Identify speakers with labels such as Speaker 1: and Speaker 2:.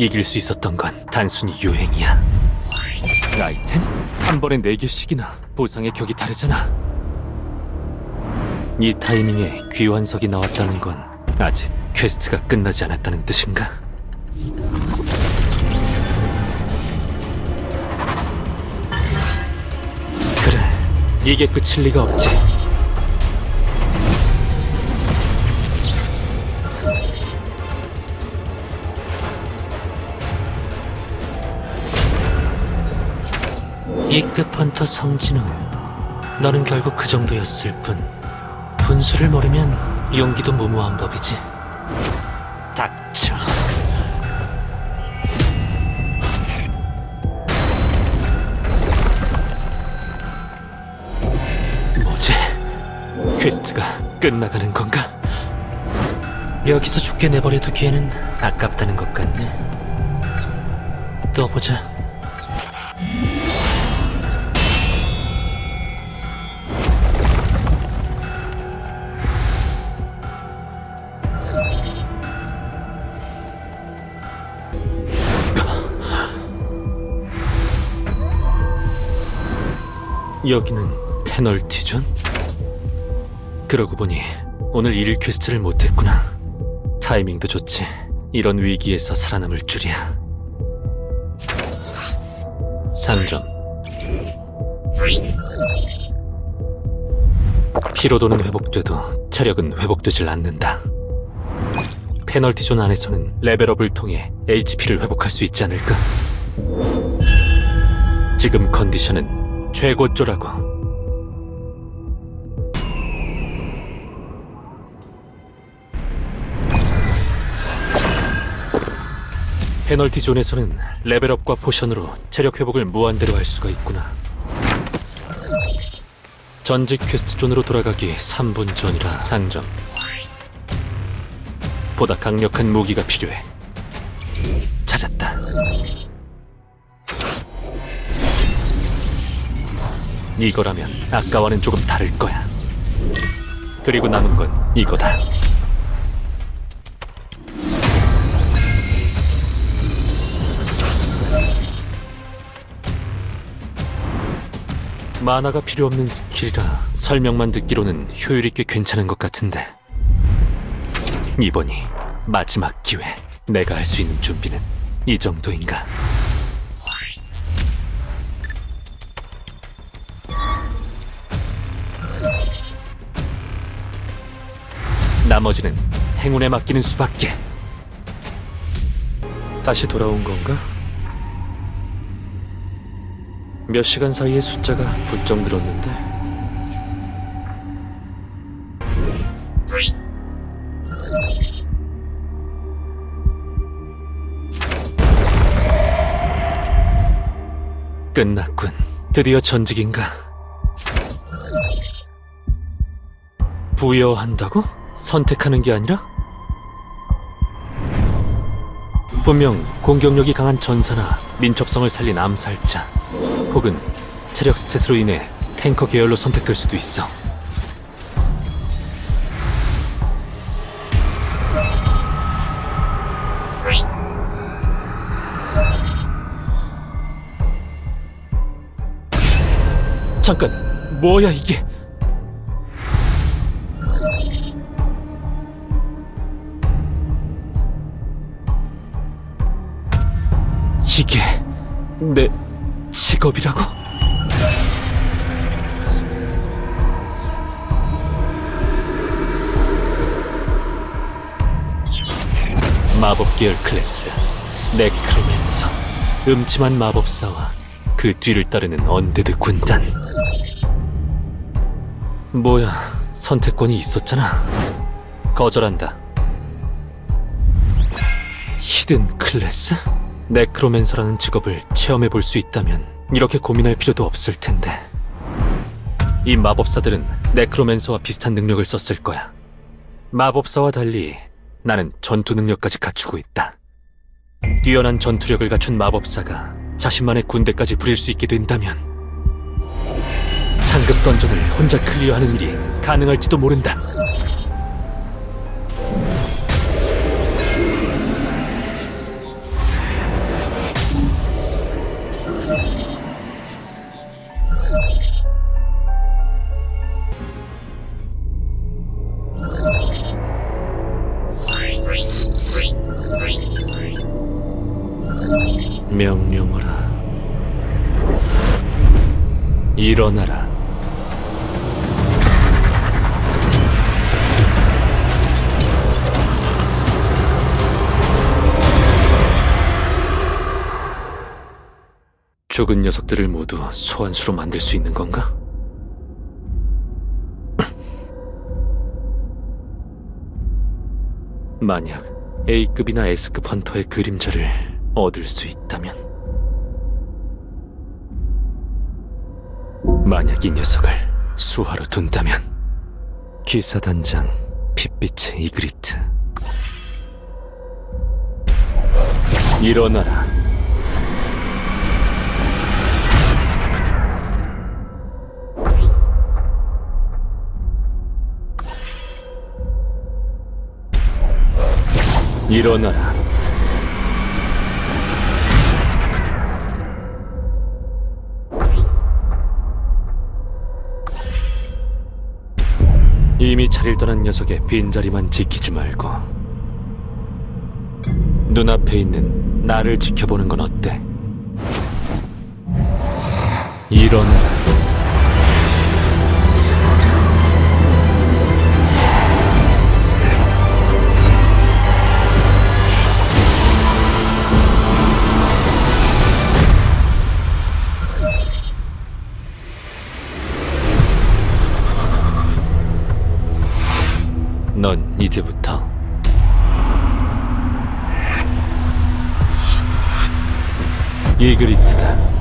Speaker 1: 이길 수 있었던 건 단순히 유행이야. 아이템? 한 번에 네 개씩이나 보상의 격이 다르잖아. 이 타이밍에 귀환석이 나왔다는 건 아직 퀘스트가 끝나지 않았다는 뜻인가? 그래, 이게 끝일 리가 없지. E급 헌터 성진우 너는 결국 그 정도였을 뿐 분수를 모르면 용기도 무모한 법이지 닥쳐 뭐지? 퀘스트가 끝나가는 건가? 여기서 죽게 내버려 두기에는 아깝다는 것 같네 또 보자 여기는 페널티 존? 그러고 보니 오늘 일일 퀘스트를 못했구나. 타이밍도 좋지. 이런 위기에서 살아남을 줄이야. 상점. 피로도는 회복돼도 체력은 회복되질 않는다. 페널티 존 안에서는 레벨업을 통해 HP를 회복할 수 있지 않을까? 지금 컨디션은 최고조라고. 페널티 존에서는 레벨업과 포션으로 체력 회복을 무한대로 할 수가 있구나. 전직 퀘스트 존으로 돌아가기 3분 전이라 상점. 보다 강력한 무기가 필요해. 찾았다. 이거라면 아까와는 조금 다를 거야. 그리고 남은 건 이거다. 만화가 필요 없는 스킬이라 설명만 듣기로는 효율이 꽤 괜찮은 것 같은데 이번이 마지막 기회. 내가 할 수 있는 준비는 이 정도인가? 나머지는 행운에 맡기는 수밖에. 다시 돌아온 건가? 몇 시간 사이에 숫자가 부쩍 늘었는데. 끝났군. 드디어 전직인가? 부여한다고? 선택하는 게 아니라? 분명 공격력이 강한 전사나 민첩성을 살린 암살자 혹은 체력 스탯으로 인해 탱커 계열로 선택될 수도 있어. 잠깐, 뭐야 이게? 이게 내 직업이라고? 마법 계열 클래스 네크로맨서 음침한 마법사와 그 뒤를 따르는 언데드 군단 뭐야 선택권이 있었잖아 거절한다 히든 클래스? 네크로맨서라는 직업을 체험해 볼 수 있다면 이렇게 고민할 필요도 없을 텐데. 이 마법사들은 네크로맨서와 비슷한 능력을 썼을 거야. 마법사와 달리 나는 전투 능력까지 갖추고 있다. 뛰어난 전투력을 갖춘 마법사가 자신만의 군대까지 부릴 수 있게 된다면 상급 던전을 혼자 클리어하는 일이 가능할지도 모른다. 일어나라. 죽은 녀석들을 모두 소환수로 만들 수 있는 건가? 만약 A급이나 S급 헌터의 그림자를 얻을 수 있다면 만약 이 녀석을 수하로 둔다면 기사단장 핏빛의 이그리트. 일어나라. 일어나라 이미 자리를 떠난 녀석의 빈자리만 지키지 말고 눈앞에 있는 나를 지켜보는 건 어때? 일어나라 이제부터 이그리트다.